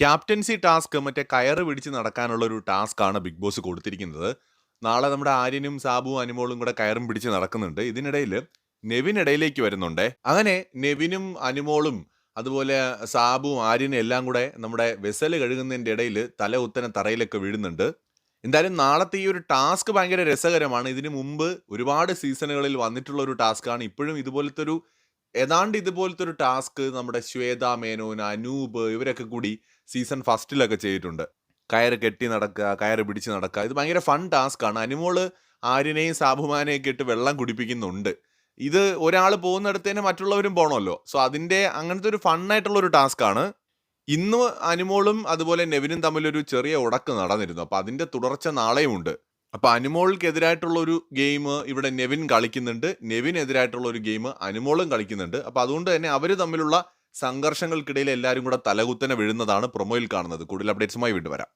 Captaincy task മറ്റേ കയറ് പിടിച്ച് നടക്കാനുള്ള ഒരു ടാസ്ക് ആണ് ബിഗ് ബോസ് കൊടുത്തിരിക്കുന്നത്. നാളെ നമ്മുടെ ആര്യനും സാബുവും അനുമോളും കൂടെ കയറും പിടിച്ച് നടക്കുന്നുണ്ട്. ഇതിനിടയിൽ നെവിൻ ഇടയിലേക്ക് വരുന്നുണ്ട്. അങ്ങനെ നെവിനും അനുമോളും അതുപോലെ സാബുവും ആര്യനും എല്ലാം കൂടെ നമ്മുടെ വെസൽ കഴുകുന്നതിന്റെ ഇടയിൽ തല ഉത്തന തറയിലൊക്കെ വീഴുന്നുണ്ട്. എന്തായാലും നാളത്തെ ഈ ഒരു ടാസ്ക് ഭയങ്കര രസകരമാണ്. ഇതിനു മുമ്പ് ഒരുപാട് സീസണുകളിൽ വന്നിട്ടുള്ള ഒരു ടാസ്ക്കാണ് ഇപ്പോഴും ഇതുപോലത്തെ ഒരു ഏതാണ്ട് ഇതുപോലത്തെ ഒരു ടാസ്ക് നമ്മുടെ ശ്വേത മേനോൻ അനൂപ് ഇവരൊക്കെ കൂടി സീസൺ ഫസ്റ്റിലൊക്കെ ചെയ്തിട്ടുണ്ട്. കയറ് കെട്ടി നടക്കുക കയറ് പിടിച്ച് നടക്കുക. ഇത് ഭയങ്കര ഫൺ ടാസ്ക്കാണ്. അനുമോൾ ആര്യനെയും സാബുമാനെയും ഒക്കെ ഇട്ട് വെള്ളം കുടിപ്പിക്കുന്നുണ്ട്. ഇത് ഒരാൾ പോകുന്നിടത്തേന് മറ്റുള്ളവരും പോകണമല്ലോ സോ അതിന്റെ അങ്ങനത്തെ ഒരു ഫണ്ണായിട്ടുള്ള ഒരു ടാസ്ക്കാണ്. ഇന്ന് അനുമോളും അതുപോലെ നെവിനും തമ്മിലൊരു ചെറിയ ഉടക്ക് നടന്നിരുന്നു. അപ്പോൾ അതിന്റെ തുടർച്ച നാളെയും ഉണ്ട് അപ്പൊ അനുമോൾക്കെതിരായിട്ടുള്ള ഒരു ഗെയിം ഇവിടെ നെവിൻ കളിക്കുന്നുണ്ട്. നെവിനെതിരായിട്ടുള്ള ഒരു ഗെയിം അനുമോളും കളിക്കുന്നുണ്ട്. അപ്പോൾ അതുകൊണ്ട് തന്നെ അവർ തമ്മിലുള്ള സംഘർഷങ്ങൾക്കിടയിൽ എല്ലാവരും കൂടെ തലകുത്തനെ വീഴുന്നതാണ് പ്രൊമോയിൽ കാണുന്നത്. കൂടുതൽ അപ്ഡേറ്റ്സുമായി വീണ്ടും വരാം.